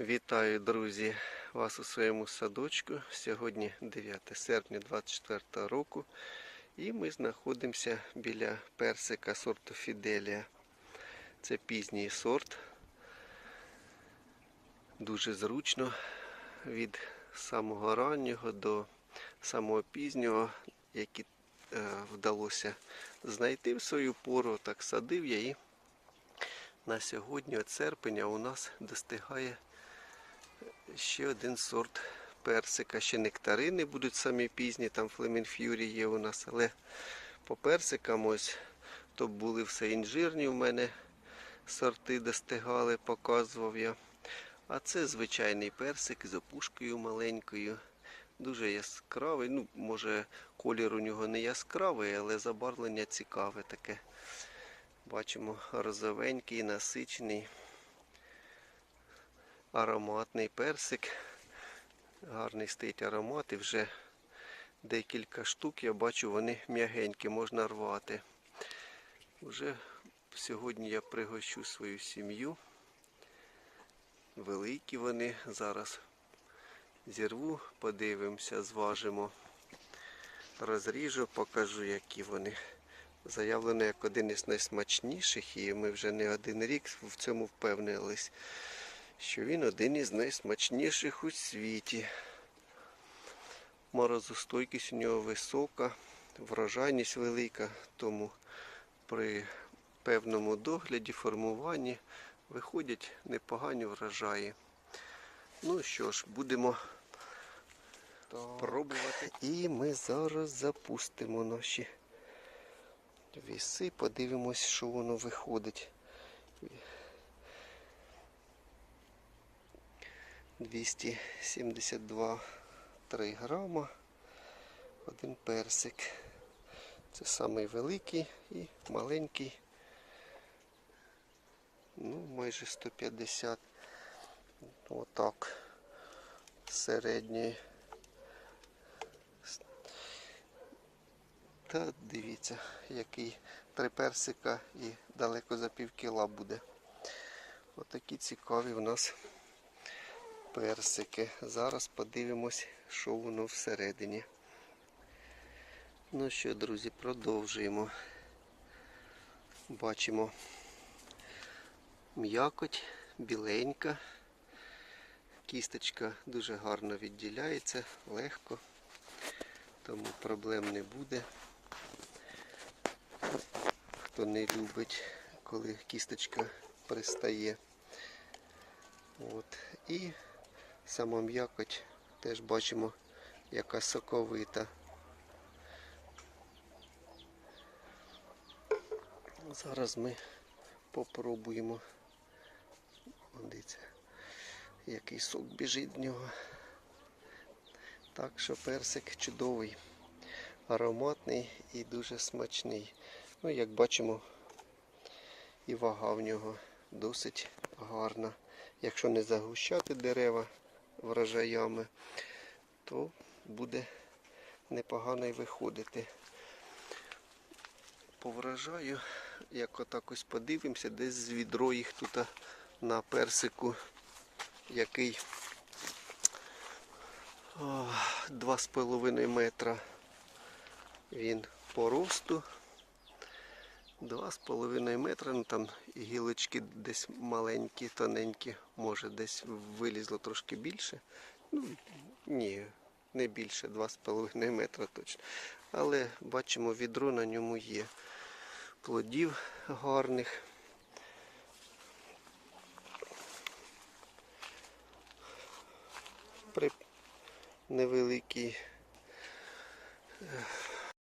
Вітаю, друзі, вас у своєму садочку. Сьогодні 9 серпня 2024 року. І ми знаходимося біля персика сорту Фіделія. Це пізній сорт. Дуже зручно від самого раннього до самого пізнього, який е, вдалося знайти в свою пору. Так садив я і на сьогодні, от серпня, у нас достигає ще один сорт персика. Ще нектарини будуть самі пізні, там флеменф'юрі є у нас, але по персикам ось то були все інжирні в мене сорти достигали, показував я. А це звичайний персик з опушкою маленькою. Дуже яскравий. Ну, може, колір у нього не яскравий, але забарвлення цікаве таке. Бачимо розовенький, насичений, ароматний персик. Гарний стоїть аромат і вже декілька штук я бачу, вони м'ягенькі, можна рвати. Уже сьогодні я пригощу свою сім'ю. Великі вони. Зараз зірву, подивимося, зважимо. Розріжу, покажу, які вони. Заявлено як один із найсмачніших, і ми вже не один рік в цьому впевнились, що він один із найсмачніших у світі. Морозостойкість у нього висока, врожайність велика, тому при певному догляді, формуванні виходять непогані врожаї. Ну що ж, будемо пробувати. І ми зараз запустимо наші віси, подивимось, що воно виходить. 272 3 грама. Один персик. Це самий великий і маленький. Ну, майже 150. Отак. Середньої. Та дивіться, який три персика і далеко за пів кіла буде. Отакі цікаві в нас персики. Зараз подивимось, що воно всередині. Ну що, друзі, продовжуємо. Бачимо м'якоть, біленька. Кісточка дуже гарно відділяється, легко, тому проблем не буде. Хто не любить, коли кісточка пристає. От. І сама м'якоть теж бачимо, яка соковита. Зараз ми попробуємо. Дивіться, який сок біжить в нього. Так що персик чудовий, ароматний і дуже смачний. Ну, як бачимо, і вага в нього досить гарна. Якщо не загущати дерева врожаями, то буде непогано й виходити. По врожаю, як отак ось подивимося, десь з відро їх тут на персику, який 2,5 метра він по росту. 2,5 метра, ну там гілочки десь маленькі, тоненькі, може десь вилізло трошки більше. Ну, ні, не більше, 2,5 метра точно. Але бачимо, відро на ньому є плодів гарних. При невеликій